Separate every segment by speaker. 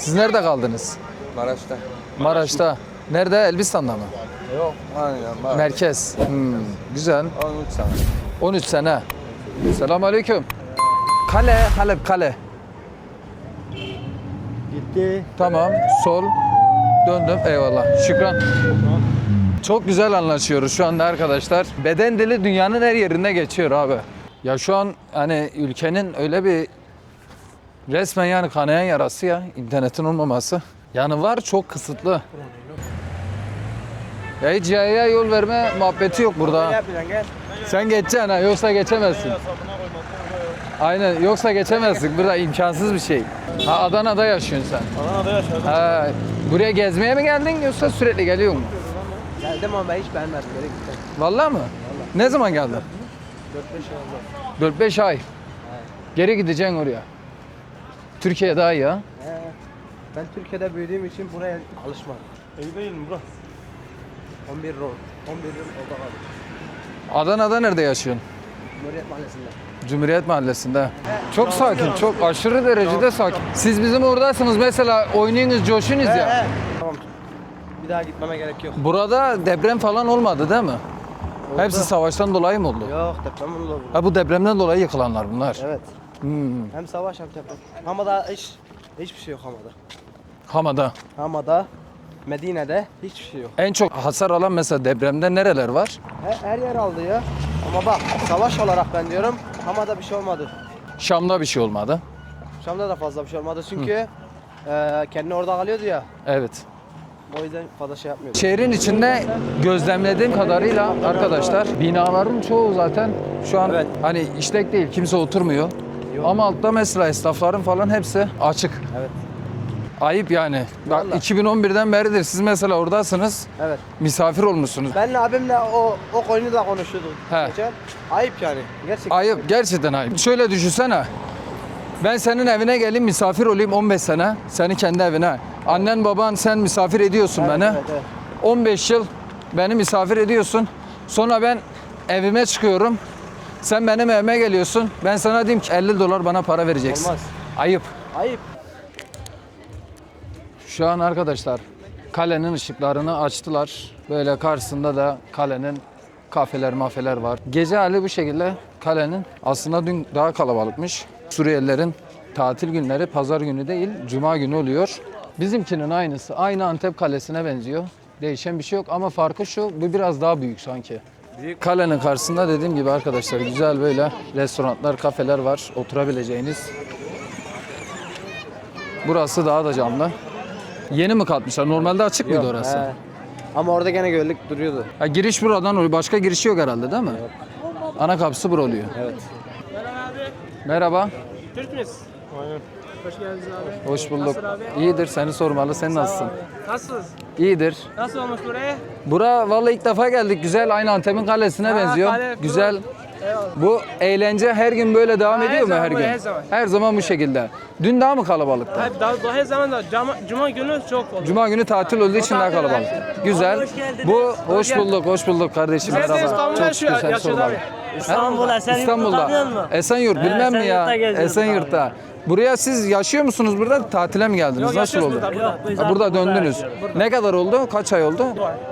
Speaker 1: Siz nerede kaldınız?
Speaker 2: Maraş'ta.
Speaker 1: Maraş'ta. Nerede? Elbistan'da mı?
Speaker 2: Yok. Aynen. Maraş.
Speaker 1: Merkez. Hmm, güzel.
Speaker 2: 13 sene.
Speaker 1: 13 sene. Selamun aleyküm. Kale, Halep kale.
Speaker 3: Gitti.
Speaker 1: Tamam, sol. Döndüm. Eyvallah. Şükran. Çok güzel anlaşıyoruz şu anda arkadaşlar. Beden dili dünyanın her yerinde geçiyor abi. Ya şu an hani ülkenin öyle bir resmen yani kanayan yarası ya internetin olmaması. Yani var çok kısıtlı. Ya hiç yaya yol verme muhabbeti yok burada. Sen geçeceksin ha yoksa geçemezsin. Aynen yoksa geçemezsin. Burada imkansız bir şey. Ha Adana'da yaşıyorsun sen.
Speaker 3: Adana'da yaşadım.
Speaker 1: Ha, buraya gezmeye mi geldin yoksa sürekli geliyor mu?
Speaker 3: Geldim ama hiç beğenmedim. Geri gittim.
Speaker 1: Vallahi mı? Ne zaman geldin?
Speaker 3: 4-5 yıl oldu.
Speaker 1: 4-5 ay. Geri gideceksin oraya. Türkiye daha iyi ha.
Speaker 3: He. Ben Türkiye'de büyüdüğüm için buraya alışmadım.
Speaker 4: İyi değil mi bro?
Speaker 3: 11 rol. 11 yıl orada kaldım.
Speaker 1: Adana'da nerede yaşıyorsun?
Speaker 3: Cumhuriyet Mahallesi'nde.
Speaker 1: Cumhuriyet Mahallesi'nde. Çok sakin, çok aşırı derecede sakin. Siz bizim oradasınız mesela oynuyorsunuz, coşuyorsunuz
Speaker 3: He
Speaker 1: ya.
Speaker 3: he. Tamam. Bir daha gitmeme gerek yok.
Speaker 1: Burada deprem falan olmadı değil mi? Hepsi savaştan dolayı mı oldu?
Speaker 3: Yok deprem oldu.
Speaker 1: Ha bu depremden dolayı yıkılanlar bunlar.
Speaker 3: Evet.
Speaker 1: Hmm.
Speaker 3: Hem savaş hem deprem. Hamada hiç hiçbir şey yok Hamada.
Speaker 1: Hamada.
Speaker 3: Hamada, Medine'de hiçbir şey yok.
Speaker 1: En çok hasar alan mesela depremde nereler var?
Speaker 3: Her, her yer aldı ya. Ama bak savaş olarak ben diyorum Hamada bir şey olmadı.
Speaker 1: Şam'da bir şey olmadı.
Speaker 3: Şam'da da fazla bir şey olmadı çünkü e, kendi orada kalıyordu ya.
Speaker 1: Evet.
Speaker 3: O yüzden fazla şey yapmıyordu.
Speaker 1: Şehrin içinde gözlemlediğim kadarıyla arkadaşlar binaların çoğu zaten şu an
Speaker 3: Evet.
Speaker 1: hani işlek değil kimse oturmuyor.
Speaker 3: Yok.
Speaker 1: Ama altta mesela esnafların falan hepsi açık.
Speaker 3: Evet.
Speaker 1: Ayıp yani. Bak
Speaker 3: Vallahi.
Speaker 1: 2011'den beridir siz mesela oradasınız.
Speaker 3: Evet.
Speaker 1: Misafir olmuşsunuz.
Speaker 3: Benle abimle o o konuyu da konuşuyorduk
Speaker 1: He.
Speaker 3: geçen. Ayıp yani. Gerçekten.
Speaker 1: Ayıp gerçekten ayıp. Şöyle düşünsene. Ben senin evine geleyim misafir olayım 15 sene. Seni kendi evine. Annen baban sen misafir ediyorsun
Speaker 3: Evet,
Speaker 1: beni.
Speaker 3: evet, evet.
Speaker 1: 15 yıl beni misafir ediyorsun. Sonra ben evime çıkıyorum. Sen benim evime geliyorsun. Ben sana diyeyim ki 50 dolar bana para vereceksin.
Speaker 3: Olmaz.
Speaker 1: Ayıp.
Speaker 3: Ayıp.
Speaker 1: Şu an arkadaşlar kalenin ışıklarını açtılar. Böyle karşısında da kalenin kafeler mafeler var. Gece hali bu şekilde kalenin aslında dün daha kalabalıkmış. Suriyelilerin tatil günleri pazar günü değil cuma günü oluyor. Bizimkinin aynısı. Aynı Antep kalesine benziyor. Değişen bir şey yok ama farkı şu bu biraz daha büyük sanki. Kalenin karşısında dediğim gibi arkadaşlar güzel böyle restoranlar, kafeler var oturabileceğiniz. Burası daha da canlı. Yeni mi katmışlar? Normalde açık mıydı
Speaker 3: Yok,
Speaker 1: orası?
Speaker 3: he. Ama orada gene gölük duruyordu.
Speaker 1: Ha, giriş buradan oluyor. Başka girişi yok herhalde değil mi? Ana kapısı bura oluyor.
Speaker 3: Evet.
Speaker 1: Merhaba.
Speaker 5: Türk müyüz?
Speaker 4: Aynen.
Speaker 5: Hoş geldiniz abi.
Speaker 1: Hoş bulduk.
Speaker 5: Nasılsın abi?
Speaker 1: İyidir. Seni sormalı. Sen nasılsın?
Speaker 5: Nasılsınız?
Speaker 1: İyidir.
Speaker 5: Nasıl olmuş buraya?
Speaker 1: Bura vallahi ilk defa geldik. Güzel. Aynı Antep'in kalesine benziyor.
Speaker 5: kale,
Speaker 1: Güzel.
Speaker 5: Eyvallah.
Speaker 1: Bu eğlence her gün böyle devam
Speaker 5: Ha, her
Speaker 1: ediyor mu her gün?
Speaker 5: böyle, her zaman.
Speaker 1: Her zaman bu şekilde. Dün daha mı kalabalıktı?
Speaker 5: Abi daha, daha her zaman da cuma, cuma günü çok oldu.
Speaker 1: Cuma günü tatil olduğu için daha kalabalık. Güzel. Bu hoş bulduk, hoş bulduk kardeşim.
Speaker 5: De
Speaker 1: Merhaba.
Speaker 5: İstanbul'da
Speaker 1: Çok
Speaker 5: yaşıyor-
Speaker 1: seni
Speaker 5: yaşıyoruz
Speaker 1: sormalı.
Speaker 5: abi.
Speaker 6: İstanbul, Esenyurt
Speaker 1: İstanbul'da.
Speaker 6: tanıyor musun?
Speaker 1: Esenyurt bilmem mi ya?
Speaker 6: Esenyurt'ta.
Speaker 1: Buraya siz yaşıyor musunuz burada? Tatile mi geldiniz?
Speaker 5: Yok,
Speaker 1: Nasıl
Speaker 5: yaşıyoruz
Speaker 1: oldu?
Speaker 5: burada,
Speaker 1: Ha,
Speaker 6: artık
Speaker 1: burada döndünüz. Ne kadar oldu? Kaç ay oldu?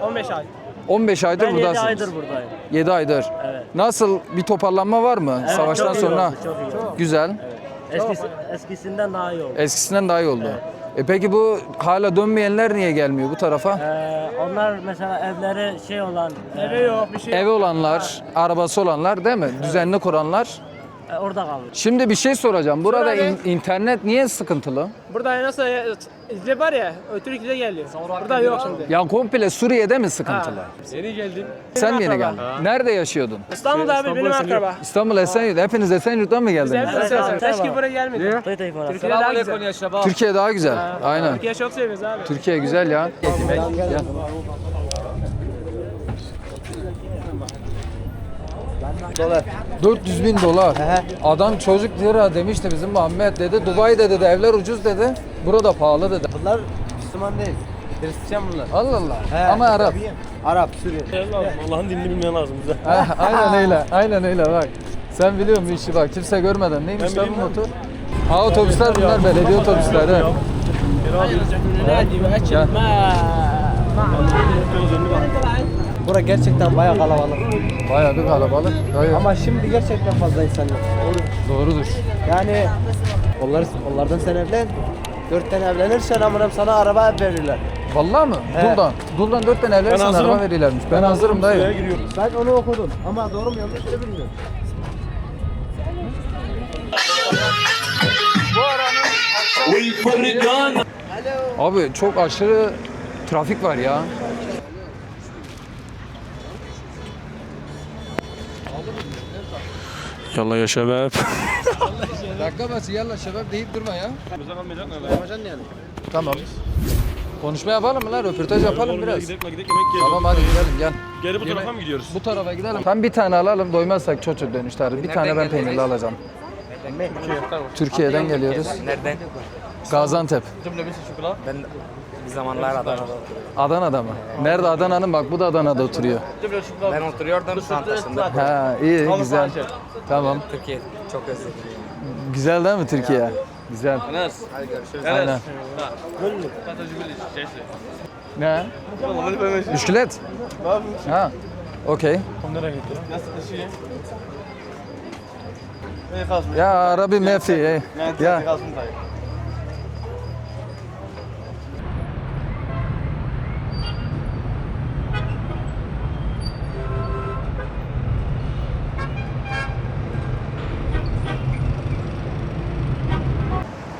Speaker 5: 15 ay.
Speaker 1: 15 aydır
Speaker 6: Ben 7
Speaker 1: buradasınız.
Speaker 6: aydır buradayım.
Speaker 1: 7 aydır.
Speaker 6: Evet.
Speaker 1: Nasıl bir toparlanma var mı
Speaker 6: Evet,
Speaker 1: savaştan
Speaker 6: çok
Speaker 1: sonra?
Speaker 6: oldu, çok iyi oldu.
Speaker 1: Güzel.
Speaker 6: Eskisi, eskisinden daha iyi oldu.
Speaker 1: Eskisinden daha iyi oldu. E peki bu hala dönmeyenler niye gelmiyor bu tarafa?
Speaker 6: Ee, onlar mesela evleri şey olan,
Speaker 5: Eve yok bir şey.
Speaker 1: Evi olanlar, arabası olanlar değil mi? Düzenli kuranlar.
Speaker 6: E, orada kaldı.
Speaker 1: Şimdi bir şey soracağım. Burada in- internet niye sıkıntılı?
Speaker 5: Burada nasıl izle var ya o Türkiye'de geliyor. Burada yok şimdi.
Speaker 1: Ya komple Suriye'de mi sıkıntılı?
Speaker 4: Yeni geldim.
Speaker 1: Sen mi yeni
Speaker 5: akraba.
Speaker 1: geldin? Nerede yaşıyordun?
Speaker 5: İstanbul'da abi benim akraba.
Speaker 1: İstanbul Esenyurt. Hepiniz Esenyurt'tan mı geldiniz?
Speaker 6: Evet,
Speaker 5: evet,
Speaker 6: evet,
Speaker 5: Keşke buraya gelmedi.
Speaker 6: Parası.
Speaker 5: Türkiye daha güzel.
Speaker 1: Türkiye daha güzel. Aynen.
Speaker 5: Türkiye çok seviyoruz abi.
Speaker 1: Türkiye güzel ya. Gel.
Speaker 3: Dolar.
Speaker 1: 400 bin dolar. Adam çocuk lira demişti bizim Muhammed dedi. Dubai'de dedi evler ucuz dedi. Burada pahalı dedi.
Speaker 3: Bunlar Müslüman değil. Hristiyan bunlar.
Speaker 1: Allah Allah.
Speaker 3: He.
Speaker 1: Ama Arap.
Speaker 3: Arap, Suriye.
Speaker 4: Allah'ın dilini bilmen lazım bize.
Speaker 1: Ha, aynen öyle. Aynen öyle bak. Sen biliyor musun işi bak kimse görmeden. Neymiş lan bu motor? Ha otobüsler bunlar belediye otobüsleri. Gel.
Speaker 3: Bura gerçekten bayağı kalabalık.
Speaker 1: Bayağı bir kalabalık. Dayı.
Speaker 3: Ama şimdi gerçekten fazla insan yok.
Speaker 1: Doğrudur.
Speaker 3: Yani onlar, onlardan sen evlen. Dört tane evlenirsen amınım sana araba verirler.
Speaker 1: Vallahi mı?
Speaker 3: He.
Speaker 1: Duldan. Duldan dört tane evlenirsen
Speaker 4: hazırım.
Speaker 1: araba verirlermiş. Ben hazırım dayı.
Speaker 4: giriyorum.
Speaker 3: Ben onu okudum ama doğru mu yanlış mı bilmiyorum.
Speaker 1: Abi çok aşırı trafik var ya.
Speaker 4: Yallah ya şebap.
Speaker 1: Dakika bas yalla şebap deyip durma ya.
Speaker 4: Yapacaksın yani.
Speaker 1: Tamam. Konuşma yapalım mı lan? Röportaj yapalım biraz.
Speaker 4: Gidelim gidelim yemek yiyelim.
Speaker 1: Tamam hadi gidelim gel.
Speaker 4: Geri bu tarafa mı gidiyoruz?
Speaker 1: Bu tarafa gidelim. Tam bir tane alalım doymazsak çocuk dönüşler. Bir tane ben peynirli alacağım. Türkiye'den geliyoruz.
Speaker 7: Nereden?
Speaker 1: Gaziantep.
Speaker 7: Ben bir zamanlar Adana'da.
Speaker 1: Adana'da mı? Nerede Adana'nın? Bak bu da Adana'da oturuyor.
Speaker 7: Ben oturuyordum Santas'ında.
Speaker 1: Ha iyi güzel. Tamam.
Speaker 7: Türkiye çok özledim.
Speaker 1: Güzel değil mi Türkiye? Güzel.
Speaker 7: Hadi görüşürüz.
Speaker 1: Aynen. Ne? Müşkilet. Ha. Okey. Ya Arabi mefi. Ya.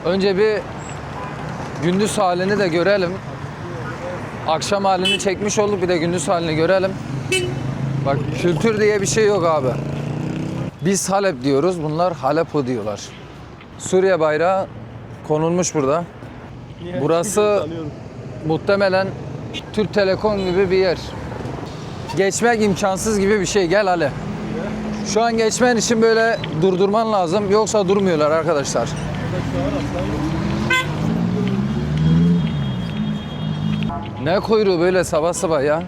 Speaker 1: Önce bir gündüz halini de görelim. Akşam halini çekmiş olduk bir de gündüz halini görelim. Bak kültür diye bir şey yok abi. Biz Halep diyoruz, bunlar Halepo diyorlar. Suriye bayrağı konulmuş burada. Burası muhtemelen Türk Telekom gibi bir yer. Geçmek imkansız gibi bir şey. Gel Ali. Şu an geçmen için böyle durdurman lazım. Yoksa durmuyorlar arkadaşlar. Ne kuyruğu böyle sabah sabah ya?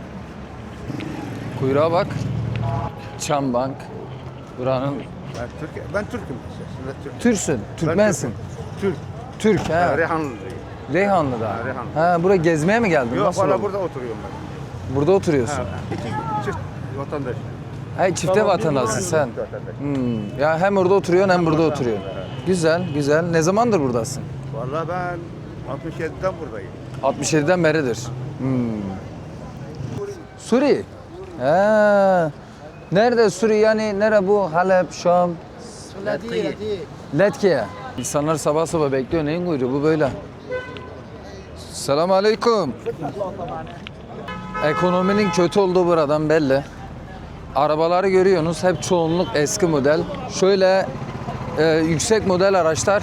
Speaker 1: Kuyruğa bak. Çam Bank. Buranın
Speaker 2: Ben Türk, ben Türk'üm. Türk.
Speaker 1: Türksün, Türkmensin.
Speaker 2: Türk.
Speaker 1: Türk ha.
Speaker 2: Reyhanlıyım.
Speaker 1: Reyhanlı'da.
Speaker 2: Ha, Reyhanlı.
Speaker 1: Ha buraya gezmeye mi geldin?
Speaker 2: Yok
Speaker 1: Nasıl
Speaker 2: valla burada oturuyorum ben.
Speaker 1: Burada oturuyorsun.
Speaker 2: Ha, iki çift vatandaş.
Speaker 1: Ha, çifte vatandaşsın sen.
Speaker 2: Vatandaş.
Speaker 1: Hmm. Ya hem orada oturuyorsun hem burada oturuyorsun. Güzel, güzel. Ne zamandır buradasın?
Speaker 2: Valla ben 67'den buradayım.
Speaker 1: 67'den beridir. Hmm. Suri. Ha. Nerede Suri yani nere bu? Halep, Şam, Letkiye. İnsanlar sabah sabah bekliyor. Neyin kuyruğu bu böyle? Selamun Aleyküm. Ekonominin kötü olduğu buradan belli. Arabaları görüyorsunuz. Hep çoğunluk eski model. Şöyle e, yüksek model araçlar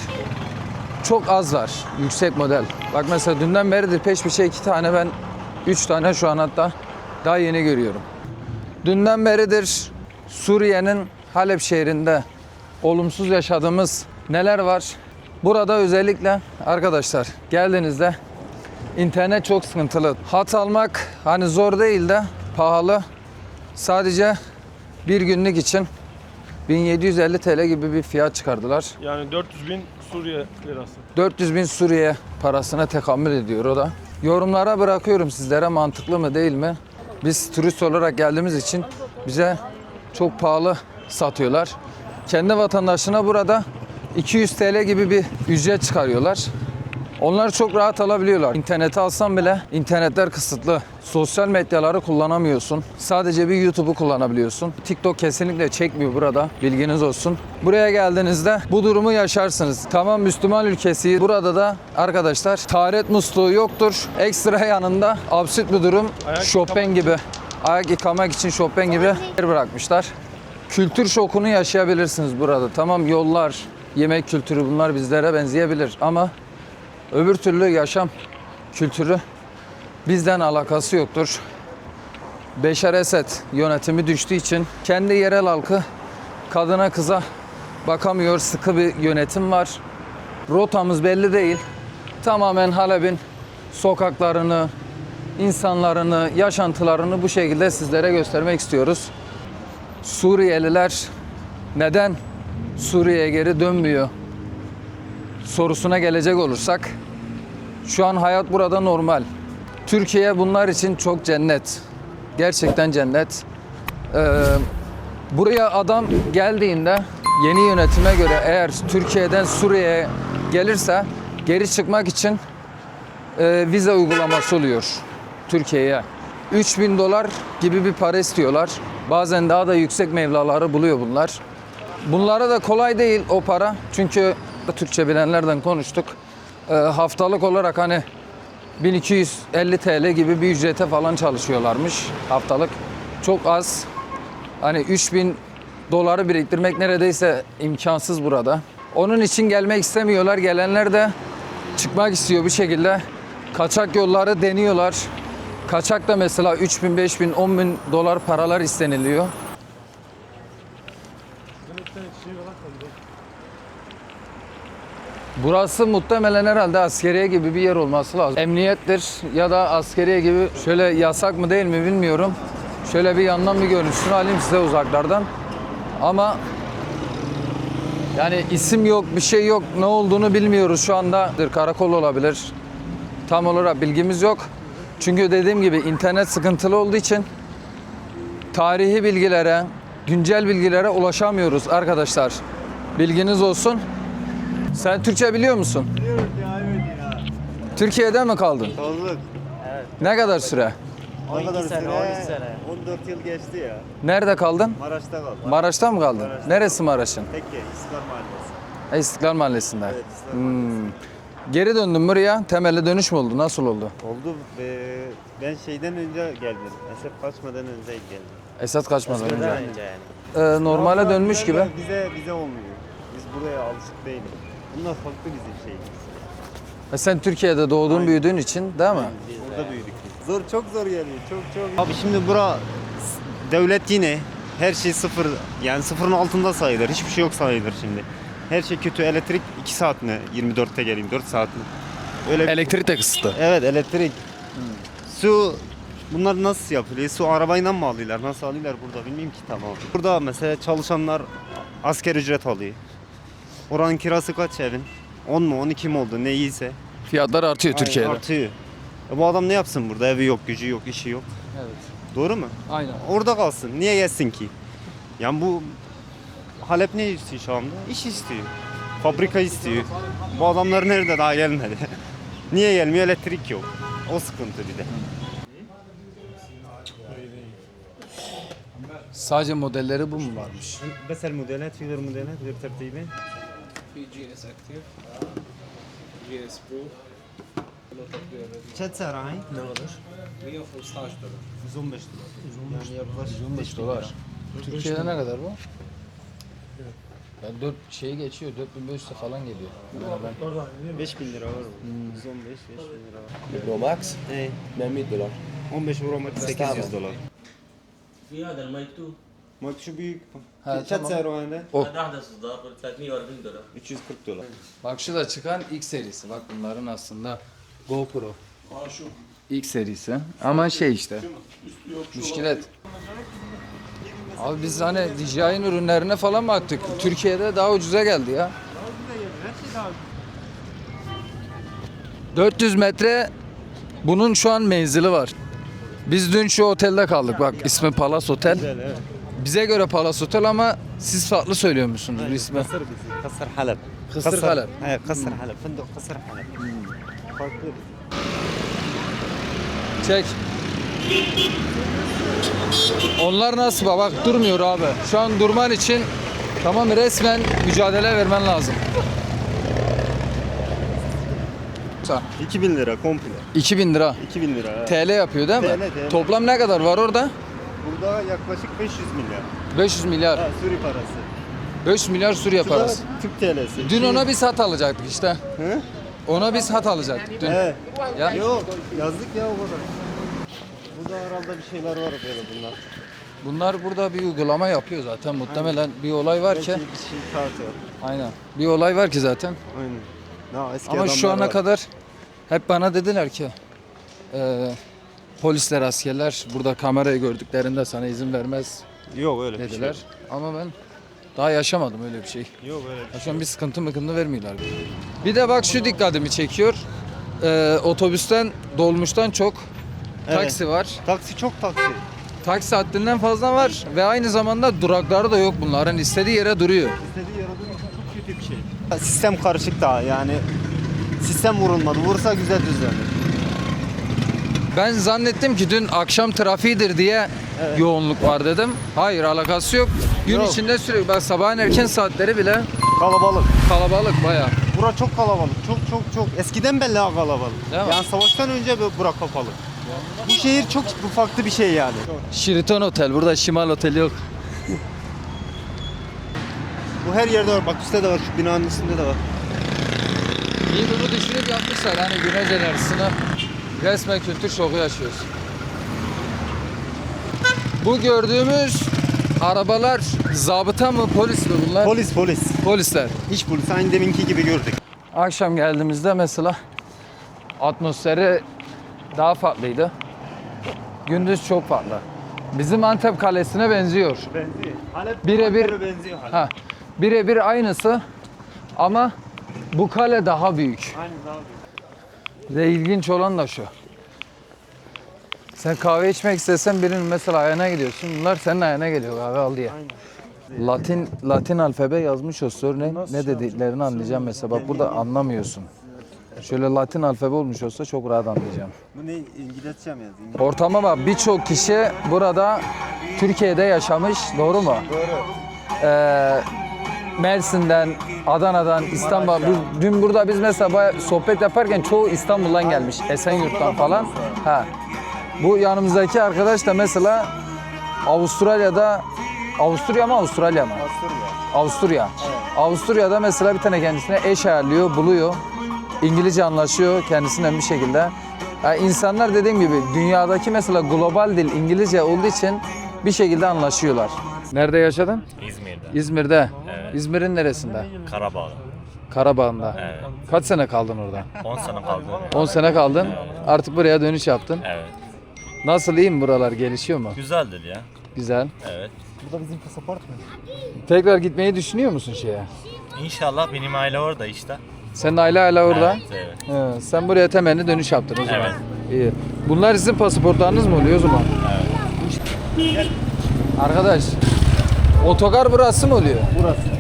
Speaker 1: çok az var. Yüksek model. Bak mesela dünden beridir peş peşe iki tane ben, üç tane şu an hatta daha yeni görüyorum. Dünden beridir Suriye'nin Halep şehrinde olumsuz yaşadığımız neler var? Burada özellikle arkadaşlar geldiğinizde internet çok sıkıntılı. Hat almak hani zor değil de pahalı. Sadece bir günlük için 1750 TL gibi bir fiyat çıkardılar.
Speaker 4: Yani 400 bin Suriye lirası.
Speaker 1: 400 bin Suriye parasına tekamül ediyor o da. Yorumlara bırakıyorum sizlere mantıklı mı değil mi? Biz turist olarak geldiğimiz için bize çok pahalı satıyorlar. Kendi vatandaşına burada 200 TL gibi bir ücret çıkarıyorlar. Onlar çok rahat alabiliyorlar. İnterneti alsan bile internetler kısıtlı. Sosyal medyaları kullanamıyorsun. Sadece bir YouTube'u kullanabiliyorsun. TikTok kesinlikle çekmiyor burada. Bilginiz olsun. Buraya geldiğinizde bu durumu yaşarsınız. Tamam Müslüman ülkesi. Burada da arkadaşlar taharet musluğu yoktur. Ekstra yanında absürt bir durum.
Speaker 4: Ayak
Speaker 1: Chopin gibi. Ayak yıkamak için Chopin gibi yer bırakmışlar. Kültür şokunu yaşayabilirsiniz burada. Tamam yollar, yemek kültürü bunlar bizlere benzeyebilir ama Öbür türlü yaşam kültürü bizden alakası yoktur. Beşar Esed yönetimi düştüğü için kendi yerel halkı kadına kıza bakamıyor. Sıkı bir yönetim var. Rotamız belli değil. Tamamen Halep'in sokaklarını, insanlarını, yaşantılarını bu şekilde sizlere göstermek istiyoruz. Suriyeliler neden Suriye'ye geri dönmüyor sorusuna gelecek olursak Şu an hayat burada normal. Türkiye bunlar için çok cennet. Gerçekten cennet. Ee, buraya adam geldiğinde yeni yönetime göre eğer Türkiye'den Suriye'ye gelirse geri çıkmak için e, vize uygulaması oluyor Türkiye'ye. 3000 dolar gibi bir para istiyorlar. Bazen daha da yüksek mevlaları buluyor bunlar. Bunlara da kolay değil o para. Çünkü Türkçe bilenlerden konuştuk. Ee, haftalık olarak hani 1250 TL gibi bir ücrete falan çalışıyorlarmış haftalık. Çok az. Hani 3000 doları biriktirmek neredeyse imkansız burada. Onun için gelmek istemiyorlar. Gelenler de çıkmak istiyor bir şekilde. Kaçak yolları deniyorlar. Kaçak da mesela 3000, 5000, 10000 dolar paralar isteniliyor. Burası muhtemelen herhalde askeriye gibi bir yer olması lazım. Emniyettir ya da askeriye gibi şöyle yasak mı değil mi bilmiyorum. Şöyle bir yandan bir görüntüsünü alayım size uzaklardan. Ama yani isim yok, bir şey yok. Ne olduğunu bilmiyoruz şu anda. Karakol olabilir. Tam olarak bilgimiz yok. Çünkü dediğim gibi internet sıkıntılı olduğu için tarihi bilgilere, güncel bilgilere ulaşamıyoruz arkadaşlar. Bilginiz olsun. Sen Türkçe biliyor musun?
Speaker 8: Biliyoruz ya evet ya.
Speaker 1: Türkiye'de mi kaldın?
Speaker 8: Kaldık.
Speaker 1: Ne kadar süre?
Speaker 8: Ne kadar
Speaker 6: sene,
Speaker 8: süre?
Speaker 6: 12 sene.
Speaker 8: 14 yıl geçti ya.
Speaker 1: Nerede kaldın?
Speaker 8: Maraş'ta kaldım.
Speaker 1: Maraş'ta mı kaldın?
Speaker 8: Maraş'ta.
Speaker 1: Neresi Maraş'ın?
Speaker 8: Tekke, İstiklal Mahallesi.
Speaker 1: Ha, İstiklal Mahallesi'nde.
Speaker 8: Evet, İstiklal
Speaker 1: Hmm.
Speaker 8: Mahallesi.
Speaker 1: Geri döndün buraya. Temelli dönüş mü oldu? Nasıl oldu?
Speaker 8: Oldu ve ben şeyden önce geldim. Esef kaçmadan önce geldim.
Speaker 1: Esat kaçmadan önce.
Speaker 6: Önce yani.
Speaker 1: Ee, normale dönmüş gibi.
Speaker 8: Bize bize olmuyor. Biz buraya alışık değiliz. Bunlar farklı bizim şeyimiz.
Speaker 1: E sen Türkiye'de doğdun,
Speaker 8: Aynen.
Speaker 1: büyüdüğün için değil mi?
Speaker 8: Burada büyüdük biz. Zor çok zor geliyor. Çok çok. Abi şimdi bura devlet yine her şey sıfır yani sıfırın altında sayılır. Hiçbir şey yok sayılır şimdi. Her şey kötü. Elektrik 2 saat mi? 24'te geleyim 4 saat mi? Öyle
Speaker 1: Elektrik de kısıtlı.
Speaker 8: Evet elektrik. Su bunlar nasıl yapılıyor? Su arabayla mı alıyorlar? Nasıl alıyorlar burada bilmiyorum ki tamam. Burada mesela çalışanlar asker ücret alıyor. Oranın kirası kaç evin? 10 mu 12 mi oldu ne iyiyse.
Speaker 1: Fiyatlar artıyor
Speaker 8: Ay,
Speaker 1: Türkiye'de.
Speaker 8: Artıyor. E bu adam ne yapsın burada? Evi yok, gücü yok, işi yok.
Speaker 1: Evet.
Speaker 8: Doğru mu?
Speaker 1: Aynen.
Speaker 8: Orada kalsın. Niye yesin ki? Yani bu Halep ne istiyor şu anda? İş istiyor. Fabrika istiyor. Bu adamlar nerede daha gelmedi? Niye gelmiyor? Elektrik yok. O sıkıntı bir de.
Speaker 1: Sadece modelleri bu mu varmış?
Speaker 8: Besel modelet, filir modelet, bir tertibi. ترتيبين
Speaker 9: في جي اس اكتيف جي اس برو له تطبيق
Speaker 8: كم سعرها هاي؟
Speaker 9: 115 دولار
Speaker 8: 115 dolar. Yani yaklaşık
Speaker 1: 15 dolar. Türkiye'de ne kadar bu? Ben 4 şeyi geçiyor, 4500 falan geliyor. Yani ben
Speaker 8: 5000 lira var bu. 115 5000 lira var.
Speaker 3: برو ماكس
Speaker 8: Hey,
Speaker 3: 100 دولار
Speaker 8: 15 euro metre 800 dolar.
Speaker 6: في هذا المايك 2
Speaker 8: Mike şu büyük.
Speaker 1: Ha,
Speaker 8: Kaç
Speaker 1: tamam.
Speaker 8: euro yani?
Speaker 6: O. Hadi ahdası da 340 dolar.
Speaker 8: 340 dolar.
Speaker 1: Bak şu da çıkan X serisi. Bak bunların aslında GoPro. Aa şu. X serisi. Ama şey işte. Müşkilet. Abi biz hani DJI'nin ürünlerine falan baktık. Türkiye'de daha ucuza geldi ya. 400 metre bunun şu an menzili var. Biz dün şu otelde kaldık bak ismi Palas Otel.
Speaker 8: Güzel, evet.
Speaker 1: Bize göre Palace Otel ama siz farklı söylüyormuşsunuz bu ismi.
Speaker 8: Kasır bizi. Kasır Halep.
Speaker 1: Kısır Halep.
Speaker 8: Evet Kasır Halep. Fındık Kasır Halep. Farklı.
Speaker 1: Çek. Onlar nasıl bak, bak durmuyor abi. Şu an durman için tamam resmen mücadele vermen lazım. Sa-
Speaker 8: 2000 lira komple.
Speaker 1: 2000 lira.
Speaker 8: 2000 lira. evet.
Speaker 1: TL yapıyor değil mi?
Speaker 8: TL, TL.
Speaker 1: Toplam ne kadar var orada?
Speaker 8: Burada yaklaşık 500 milyar.
Speaker 1: 500 milyar.
Speaker 8: Ha, Suri parası.
Speaker 1: 500 milyar Suriye
Speaker 8: Şu da
Speaker 1: parası.
Speaker 8: Türk TL'si.
Speaker 1: Dün ona bir sat alacaktık işte.
Speaker 8: Hı?
Speaker 1: Ona bir sat alacaktık dün.
Speaker 8: Evet.
Speaker 1: Ya.
Speaker 8: Yok yazdık ya o kadar. Burada herhalde bir şeyler var böyle bunlar.
Speaker 1: Bunlar burada bir uygulama yapıyor zaten. Muhtemelen bir olay var ki.
Speaker 8: Bir şey var.
Speaker 1: Aynen. Bir olay var ki zaten.
Speaker 8: Aynen. Daha eski
Speaker 1: Ama şu
Speaker 8: adamlar
Speaker 1: ana
Speaker 8: var.
Speaker 1: kadar hep bana dediler ki e, polisler, askerler burada kamerayı gördüklerinde sana izin vermez
Speaker 8: Yok öyle bir
Speaker 1: dediler.
Speaker 8: şey.
Speaker 1: Ama ben daha yaşamadım öyle bir şey.
Speaker 8: Yok öyle bir
Speaker 1: Ya Şu an bir sıkıntı mıkıntı vermiyorlar. Bir de bak şu dikkatimi çekiyor. e, otobüsten, dolmuştan çok
Speaker 8: Evet.
Speaker 1: taksi var.
Speaker 8: Taksi çok taksi.
Speaker 1: Taksi haddinden fazla var ve aynı zamanda durakları da yok bunların. istediği yere duruyor.
Speaker 8: İstediği yere durması çok kötü bir şey. Sistem karışık daha yani. Sistem vurulmadı. Vursa güzel düzenlir.
Speaker 1: Ben zannettim ki dün akşam trafiğidir diye yoğunluk var dedim. Hayır alakası yok. Gün
Speaker 8: Yok.
Speaker 1: içinde sürekli bak sabahın erken saatleri bile
Speaker 8: Kalabalık.
Speaker 1: kalabalık bayağı.
Speaker 8: Bura çok kalabalık. Çok çok çok. Eskiden belli ha kalabalık.
Speaker 1: Değil mi?
Speaker 8: Yani savaştan önce bu- bura kapalı. Bu şehir çok bu farklı bir şey yani.
Speaker 1: Sheraton Otel burada Şimal Otel yok.
Speaker 8: Bu her yerde var. Bak üstte de var. Şu binanın üstünde de var.
Speaker 1: İyi bunu düşünüp yapmışlar hani güneş enerjisini. Resmen kültür şoku yaşıyoruz. Bu gördüğümüz arabalar zabıta mı polis mi bunlar?
Speaker 8: Polis polis.
Speaker 1: Polisler.
Speaker 8: Hiç polis. Aynı deminki gibi gördük.
Speaker 1: Akşam geldiğimizde mesela atmosferi daha farklıydı. Gündüz çok farklı. Bizim Antep Kalesi'ne benziyor.
Speaker 8: Benziyor. Halep
Speaker 1: Birebir-
Speaker 8: benziyor Halep.
Speaker 1: Ha, birebir aynısı ama bu kale daha büyük.
Speaker 8: Aynı daha büyük.
Speaker 1: Ve ilginç olan da şu. Sen kahve içmek istesen birinin mesela ayağına gidiyorsun. Bunlar senin ayağına geliyor kahve al diye. Latin Latin alfabe yazmış olsa ne ne dediklerini anlayacağım mesela. Bak burada anlamıyorsun. Şöyle Latin alfabe olmuş olsa çok rahat anlayacağım.
Speaker 8: Bu ne? İngilizce mi yazıyor?
Speaker 1: Ortama bak birçok kişi burada Türkiye'de yaşamış. Doğru mu?
Speaker 8: Doğru.
Speaker 1: Ee, Mersin'den, Adana'dan, İstanbul. Biz- dün burada biz mesela bayağı sohbet yaparken çoğu İstanbul'dan gelmiş. Esenyurt'tan falan. Ha. Bu yanımızdaki arkadaş da mesela Avustralya'da Avusturya mı Avustralya mı?
Speaker 8: Avusturya.
Speaker 1: Avusturya. Avusturya'da mesela bir tane kendisine eş ayarlıyor, buluyor. İngilizce anlaşıyor kendisinden bir şekilde. Yani insanlar dediğim gibi dünyadaki mesela global dil İngilizce olduğu için bir şekilde anlaşıyorlar. Nerede yaşadın?
Speaker 10: İzmir'de.
Speaker 1: İzmir'de.
Speaker 10: Evet.
Speaker 1: İzmir'in neresinde?
Speaker 10: Karabağ.
Speaker 1: Karabağ'ında.
Speaker 10: Evet.
Speaker 1: Kaç sene kaldın orada?
Speaker 10: 10 sene kaldı.
Speaker 1: 10 sene kaldın. Artık buraya dönüş yaptın.
Speaker 10: Evet.
Speaker 1: Nasıl iyi mi buralar? Gelişiyor mu?
Speaker 10: Güzeldir ya.
Speaker 1: Güzel.
Speaker 10: Evet.
Speaker 8: Bu da bizim pasaport mu?
Speaker 1: Tekrar gitmeyi düşünüyor musun şeye?
Speaker 10: İnşallah benim aile orada işte.
Speaker 1: Senin aile hala orada.
Speaker 10: Evet, evet.
Speaker 1: He, sen buraya temelli dönüş yaptın o zaman.
Speaker 10: Evet.
Speaker 1: İyi. Bunlar sizin pasaportlarınız mı oluyor o zaman?
Speaker 10: Evet.
Speaker 1: Arkadaş, otogar burası mı oluyor?
Speaker 8: Burası.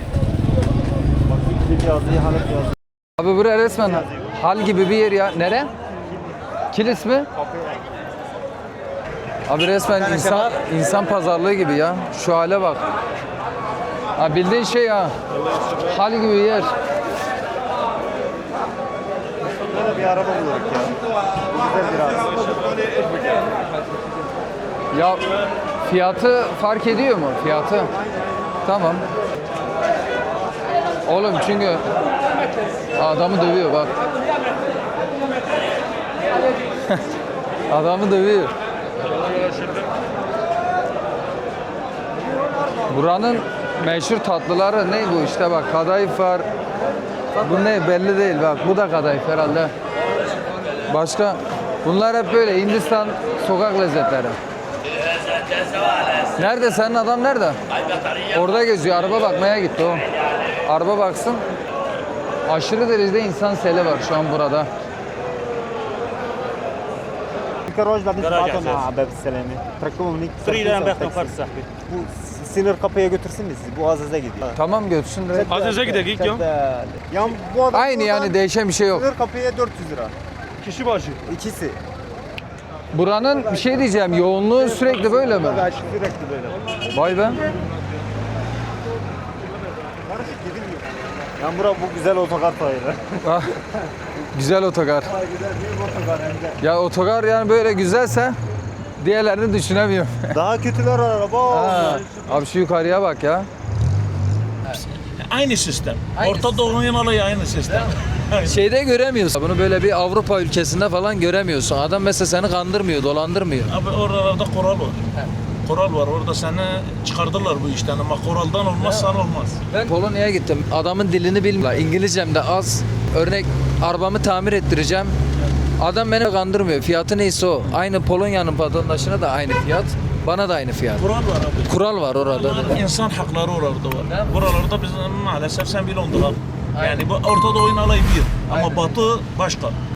Speaker 8: İngilizce yazıyor, Halep.
Speaker 1: Abi buraya resmen hal gibi bir yer ya. Nere? Kilis mi? Abi resmen insan insan pazarlığı gibi ya. Şu hale bak. Ha bildiğin şey ha. Hal gibi bir yer.
Speaker 8: Böyle bir araba bulduk ya. Güzel bir araba.
Speaker 1: Ya fiyatı fark ediyor mu? Fiyatı? Tamam. Oğlum çünkü adamı dövüyor bak. adamı dövüyor. Buranın meşhur tatlıları ne bu işte bak kadayıf var. Bu ne belli değil bak bu da kadayıf herhalde. Başka bunlar hep böyle Hindistan sokak lezzetleri. Nerede senin adam nerede? Orada geziyor. Araba bakmaya gitti o. Araba baksın. Aşırı derecede insan seli var şu an burada.
Speaker 8: Garajla biz zaten Abeb Selemi. Trakovnik. Bu sınır kapıya götürsün bizi. Bu Aziz'e gidiyor.
Speaker 1: Tamam götürsün direkt.
Speaker 4: Aziz'e gidelim ya.
Speaker 8: Ya bu adam
Speaker 1: Aynı yani değişen bir şey yok.
Speaker 8: Sınır kapıya 400 lira.
Speaker 4: Kişi başı.
Speaker 8: İkisi.
Speaker 1: Buranın bir şey diyeceğim yoğunluğu sürekli böyle mi?
Speaker 8: Sürekli böyle.
Speaker 1: Vay be.
Speaker 8: Karışık gidilmiyor. Yani bura bu güzel otogar sayılır.
Speaker 1: Ah, Güzel otogar.
Speaker 8: güzel bir otogar hem de.
Speaker 1: Ya otogar yani böyle güzelse diğerlerini düşünemiyorum.
Speaker 8: Daha kötüler araba.
Speaker 1: Ha, Abi şu yukarıya bak ya.
Speaker 4: Aynı sistem. Orta Doğu'nun olayı aynı sistem.
Speaker 1: Şeyde göremiyorsun. Bunu böyle bir Avrupa ülkesinde falan göremiyorsun. Adam mesela seni kandırmıyor, dolandırmıyor.
Speaker 4: Abi oralarda kural var. Kural var. Orada seni çıkardılar bu işten ama kuraldan olmazsan olmaz.
Speaker 1: Ben Polonya'ya gittim. Adamın dilini bilmiyorum. İngilizcem de az. Örnek arabamı tamir ettireceğim. Adam beni kandırmıyor. Fiyatı neyse o. Aynı Polonya'nın vatandaşına da aynı fiyat. Bana da aynı fiyat.
Speaker 4: Kural var abi.
Speaker 1: Kural var orada.
Speaker 4: İnsan hakları oralarda var. Buralarda biz maalesef sen bir Londra. Yani bu Orta Doğu'nun alayı bir. Ama Batı başka.